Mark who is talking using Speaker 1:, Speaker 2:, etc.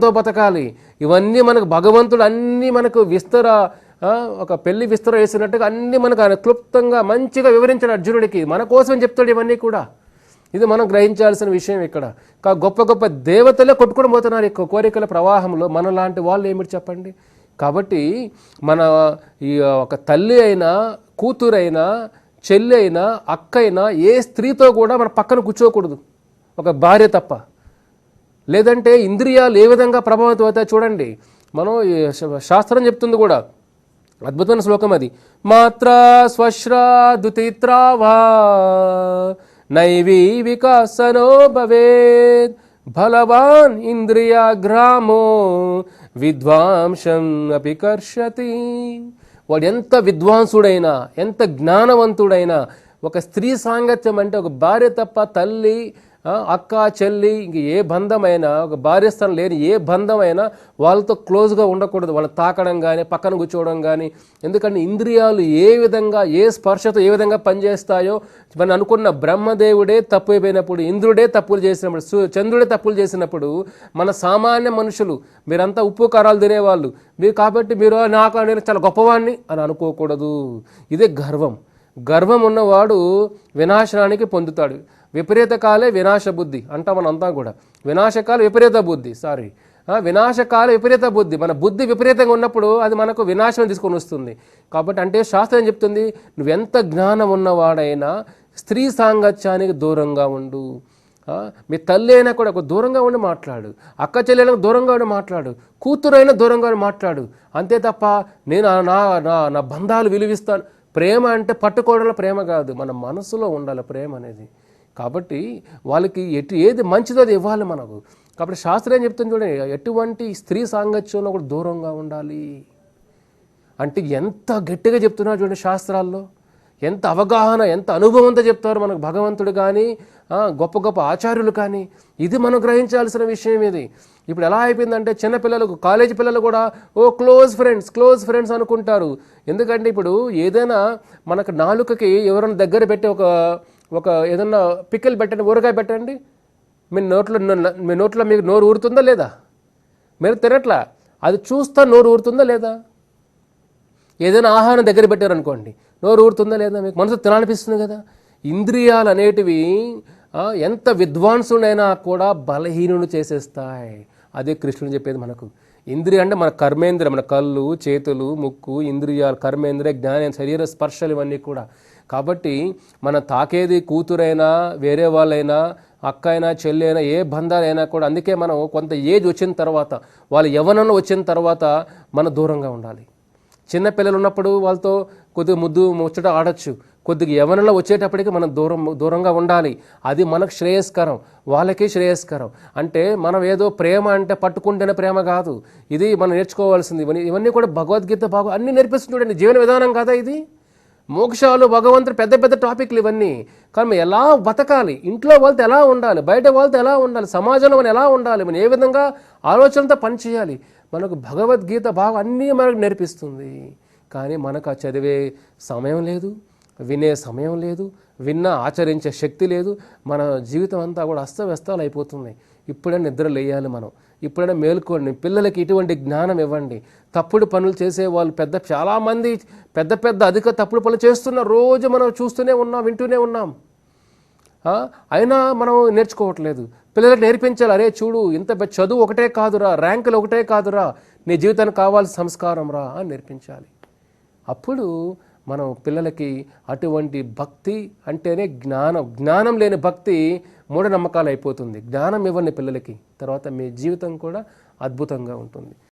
Speaker 1: జ్ఞానంతో బతకాలి. ఇవన్నీ మనకు భగవంతుడు అన్నీ మనకు విస్తర ఒక పెళ్ళి విస్తర వేసినట్టుగా అన్నీ మనకు ఆయన క్లుప్తంగా మంచిగా వివరించాడు అర్జునుడికి. మన కోసం చెప్తాడు ఇవన్నీ కూడా? ఇది మనం గ్రహించాల్సిన విషయం ఇక్కడ. కా గొప్ప గొప్ప దేవతలే కొట్టుకొని పోతున్నారు ఈ కోరికల ప్రవాహంలో. మన లాంటి వాళ్ళు ఏమిటి చెప్పండి? కాబట్టి మన ఈ ఒక తల్లి అయినా కూతురైనా చెల్లి అయినా అక్క అయినా ఏ స్త్రీతో కూడా మన పక్కన కూర్చోకూడదు. ఒక భార్య తప్ప. లేదంటే ఇంద్రియాలు ఏ విధంగా ప్రభావితం అవుతాయి చూడండి. మనం శాస్త్రం చెప్తుంది కూడా. అద్భుతమైన శ్లోకం అది. మాత్ర స్వశ్రా దుతిత్రావా నైవీ వికాసనో భవేత్ బలవాన్ ఇంద్రియాగ్రామో విద్వాంసం అపి కర్షతి. వాడు ఎంత విద్వాంసుడైనా ఎంత జ్ఞానవంతుడైనా ఒక స్త్రీ సాంగత్యం అంటే ఒక భార్య తప్ప తల్లి అక్క చెల్లి ఇంక ఏ బంధమైనా ఒక భార్య స్థానం లేని ఏ బంధమైనా వాళ్ళతో క్లోజ్గా ఉండకూడదు. వాళ్ళని తాకడం కానీ పక్కన కూర్చోవడం కానీ ఎందుకంటే ఇంద్రియాలు ఏ విధంగా ఏ స్పర్శతో ఏ విధంగా పనిచేస్తాయో మనం అనుకున్న బ్రహ్మదేవుడే తప్పు అయిపోయినప్పుడు ఇంద్రుడే తప్పులు చేసినప్పుడు చంద్రుడే తప్పులు చేసినప్పుడు మన సామాన్య మనుషులు మీరంతా ఉప్పు కారాలు తినేవాళ్ళు. మీరు కాబట్టి మీరు నాకు నేను చాలా గొప్పవాణ్ణి అని అనుకోకూడదు. ఇదే గర్వం. గర్వం ఉన్నవాడు వినాశనానికి పొందుతాడు. విపరీత కాలే వినాశ బుద్ధి అంటాం మనం అంతా కూడా. వినాశకాల విపరీత బుద్ధి సారీ. వినాశకాల విపరీత బుద్ధి. మన బుద్ధి విపరీతంగా ఉన్నప్పుడు అది మనకు వినాశనం తీసుకొని వస్తుంది. కాబట్టి అంటే శాస్త్రం చెప్తుంది? నువ్వెంత జ్ఞానం ఉన్నవాడైనా స్త్రీ సాంగత్యానికి దూరంగా ఉండు. మీ తల్లి అయినా కూడా ఒక దూరంగా ఉండి మాట్లాడు. అక్క చెల్లెలకు దూరంగా ఉండి మాట్లాడు. కూతురైనా దూరంగా ఉండి మాట్లాడు. అంతే తప్ప నేను నా నా నా బంధాలు విలువిస్తాను. ప్రేమ అంటే పట్టుకోవడంలో ప్రేమ కాదు మన మనసులో ఉండాలి ప్రేమ అనేది. కాబట్టి వాళ్ళకి ఎటు ఏది మంచిదో అది ఇవ్వాలి మనకు. కాబట్టి శాస్త్రం ఏం చెప్తుంది చూడండి ఎటువంటి స్త్రీ సాంగత్యంలో కూడా దూరంగా ఉండాలి. అంటే ఎంత గట్టిగా చెప్తున్నారు చూడండి శాస్త్రాల్లో. ఎంత అవగాహన ఎంత అనుభవంతో చెప్తారు మనకు భగవంతుడు కానీ గొప్ప గొప్ప ఆచార్యులు కానీ. ఇది మనం గ్రహించాల్సిన విషయం ఇది. ఇప్పుడు ఎలా అయిపోయిందంటే చిన్న పిల్లలకు కాలేజీ పిల్లలు కూడా ఓ క్లోజ్ ఫ్రెండ్స్ క్లోజ్ ఫ్రెండ్స్ అనుకుంటారు. ఎందుకంటే ఇప్పుడు ఏదైనా మనకు నాలుకకి ఎవరైనా దగ్గర పెట్టి ఒక ఒక ఏదన్నా పిక్కలు పెట్టండి ఊరగాయ పెట్టండి. మీ నోట్లో మీ నోట్లో మీకు నోరు ఊరుతుందా లేదా? మీరు తినట్లా? అది చూస్తా నోరు ఊరుతుందా లేదా? ఏదైనా ఆహారం దగ్గర పెట్టారనుకోండి. నోరు ఊరుతుందా లేదా మీకు? మనసు తినాలనిపిస్తుంది కదా. ఇంద్రియాలు అనేటివి ఎంత విద్వాంసుడైనా కూడా బలహీనుడు చేసేస్తాయి. అదే కృష్ణుడు చెప్పేది మనకు. ఇంద్రియ అంటే మన కర్మేంద్ర మన కళ్ళు చేతులు ముక్కు ఇంద్రియాలు కర్మేంద్రియ జ్ఞానం శరీర స్పర్శలు ఇవన్నీ కూడా. కాబట్టి మన తాకేది కూతురైనా వేరే వాళ్ళైనా అక్క అయినా చెల్లి అయినా ఏ బంధాలైనా కూడా అందుకే మనం కొంత ఏజ్ వచ్చిన తర్వాత వాళ్ళ యవనంలో వచ్చిన తర్వాత మన దూరంగా ఉండాలి. చిన్న పిల్లలు ఉన్నప్పుడు వాళ్ళతో కొద్దిగా ముద్దు ముచ్చట ఆడొచ్చు. కొద్దిగా యవనంలో వచ్చేటప్పటికి మనం దూరం దూరంగా ఉండాలి. అది మనకు శ్రేయస్కరం. వాళ్ళకి శ్రేయస్కరం. అంటే మనం ఏదో ప్రేమ అంటే పట్టుకుంటేనే ప్రేమ కాదు. ఇది మనం నేర్చుకోవాల్సింది. ఇవన్నీ ఇవన్నీ కూడా భగవద్గీత బాగా అన్ని నేర్పిస్తుంది చూడండి. జీవన విధానం కదా ఇది? మోక్షాలు భగవంతుడు పెద్ద పెద్ద టాపిక్లు ఇవన్నీ. కానీ ఎలా బతకాలి? ఇంట్లో వాళ్ళతో ఎలా ఉండాలి? బయట వాళ్ళతో ఎలా ఉండాలి? సమాజంలో మనం ఎలా ఉండాలి? మనం ఏ విధంగా ఆలోచనతో పనిచేయాలి? మనకు భగవద్గీత బాగా అన్నీ మనకు నేర్పిస్తుంది. కానీ మనకు ఆ చదివే సమయం లేదు వినే సమయం లేదు విన్నా ఆచరించే శక్తి లేదు. మన జీవితం అంతా కూడా అస్తవ్యస్తాలు అయిపోతున్నాయి. ఇప్పుడే నిద్ర లేయాలి మనం. ఇప్పుడైనా మేల్కోండి. పిల్లలకి ఇటువంటి జ్ఞానం ఇవ్వండి. తప్పుడు పనులు చేసే వాళ్ళు పెద్ద చాలామంది పెద్ద పెద్ద అధిక తప్పుడు పనులు చేస్తున్న రోజు మనం చూస్తూనే ఉన్నాం వింటూనే ఉన్నాం. అయినా మనం నేర్చుకోవట్లేదు. పిల్లలకు నేర్పించాలి. అరే చూడు ఇంత చదువు ఒకటే కాదురా ర్యాంకులు ఒకటే కాదురా. నీ జీవితానికి కావాల్సిన సంస్కారం రా అని నేర్పించాలి. అప్పుడు మనం పిల్లలకి అటువంటి భక్తి అంటేనే జ్ఞానం. జ్ఞానం లేని భక్తి మూఢనమ్మకాలు అయిపోతుంది. జ్ఞానం ఇవ్వండి పిల్లలకి. తర్వాత మీ జీవితం కూడా అద్భుతంగా ఉంటుంది.